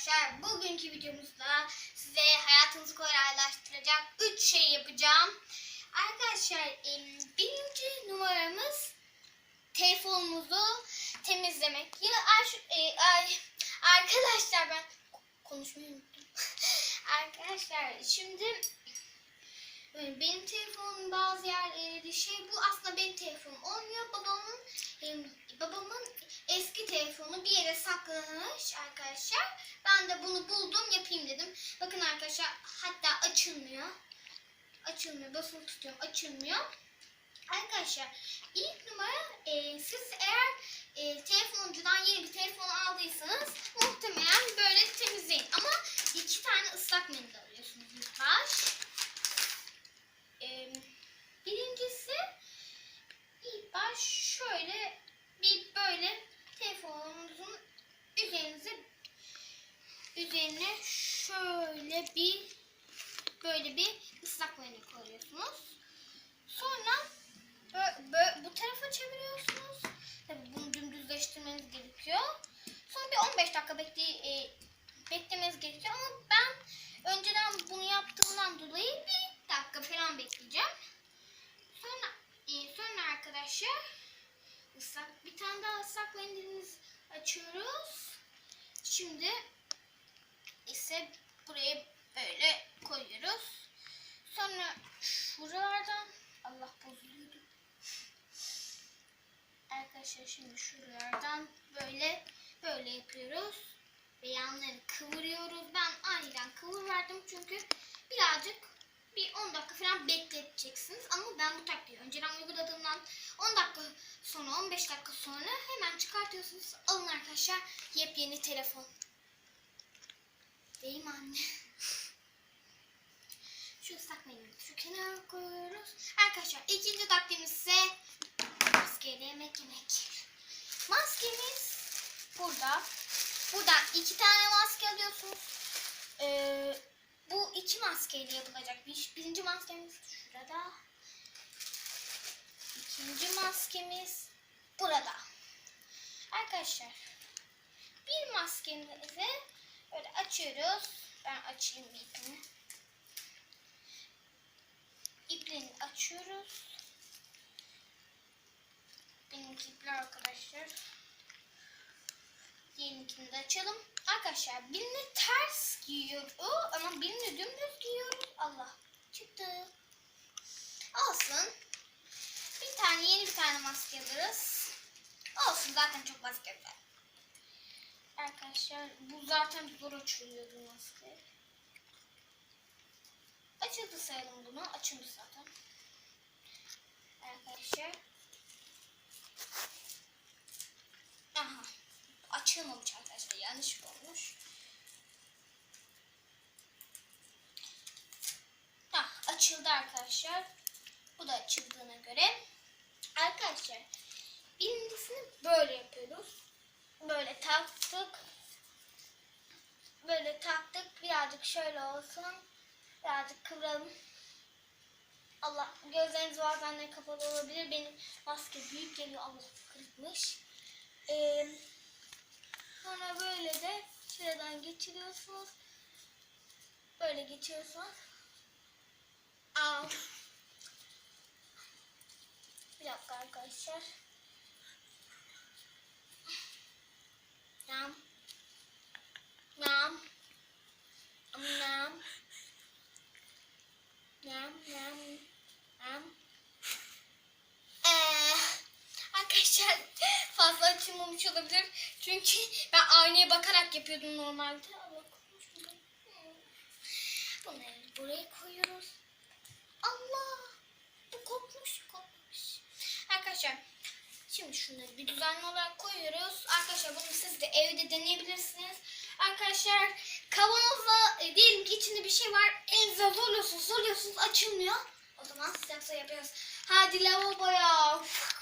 arkadaşlar. Bugünkü videomuzda size hayatınızı kolaylaştıracak 3 şey yapacağım. Arkadaşlar birinci numaramız telefonumuzu temizlemek. Ya e, arkadaşlar ben konuşmayı unuttum. arkadaşlar şimdi benim telefonum bazı yerleri şey bu aslında benim telefonum olmuyor. Babamın babamın telefonu bir yere saklanmış arkadaşlar. Ben de bunu buldum yapayım dedim. Bakın arkadaşlar hatta açılmıyor. Açılmıyor. Basılı tutuyorum. Açılmıyor. Arkadaşlar ilk numara e, siz eğer e, telefoncudan yeni bir telefon aldıysanız muhtemelen böyle temizleyin. Ama iki tane ıslak mendil alıyorsunuz ilk baş. E, birincisi ilk baş şöyle bir böyle telefonunuzun üzerinize üzerine şöyle bir böyle bir ıslak mendil koyuyorsunuz. Sonra bö- bö- bu tarafa çeviriyorsunuz. Tabii bunu dümdüzleştirmeniz gerekiyor. Sonra bir 15 dakika bekle e, beklemeniz gerekiyor ama ben önceden bunu yaptığımdan dolayı bir dakika falan bekleyeceğim. Sonra e, sonra arkadaşlar ıslak bir tane daha ıslak mendilimiz açıyoruz. Şimdi ise buraya böyle koyuyoruz. Sonra şuralardan Allah bozuluyordu. Arkadaşlar şimdi şuralardan böyle böyle yapıyoruz. Ve yanları kıvırıyoruz. Ben aniden kıvırverdim çünkü birazcık bir 10 dakika falan bekleteceksiniz. Ama ben bu taktiği önceden uyguladığımdan 10 dakika sonra 15 dakika sonra hemen çıkartıyorsunuz. Alın arkadaşlar yepyeni telefon. Mi anne? Şu ıslak mendili şu kenara koyuyoruz. Arkadaşlar ikinci taktiğimiz ise maskeyle yemek yemek. Maskemiz burada. Buradan iki tane maske alıyorsunuz. Ee, bu iki maskeyle yapılacak. Bir, birinci maskemiz şurada. İkinci maskemiz burada. Arkadaşlar bir maskemizi böyle açıyoruz. Ben açayım ipini. İpliğini açıyoruz. Benimki ipler arkadaşlar. Diğerinkini de açalım. Arkadaşlar birini ters giyiyor o ama birini dümdüz giyiyoruz. Allah çıktı. Olsun. Bir tane yeni bir tane maske alırız. Olsun zaten çok maske var. Arkadaşlar bu zaten zor açılıyor bu maske. Açıldı sayalım bunu. Açılmış zaten. Arkadaşlar. Aha. Açılmamış arkadaşlar. Yanlış olmuş. Ah, açıldı arkadaşlar. Bu da açıldığına göre. Arkadaşlar. Birincisini böyle yapıyoruz. Böyle taktık. Böyle taktık. Birazcık şöyle olsun. Birazcık kıvralım. Allah gözleriniz bazen de kapalı olabilir. Benim maske büyük geliyor. Allah kırıkmış. Ee, sonra böyle de şuradan geçiriyorsunuz. Böyle geçiyorsunuz. Aa. Bir dakika arkadaşlar. Ee, arkadaşlar fazla açılmamış olabilir. Çünkü ben aynaya bakarak yapıyordum normalde. Allah korusun. Bunları buraya koyuyoruz. Allah! Bu kopmuş kopmuş. Arkadaşlar şimdi şunları bir düzenli olarak koyuyoruz. Arkadaşlar bunu siz de evde deneyebilirsiniz. Arkadaşlar kavanozla e, diyelim ki içinde bir şey var. Elinize zorluyorsunuz zorluyorsunuz açılmıyor. O zaman sıcaksa yapıyoruz. Hadi lavaboya. Uf,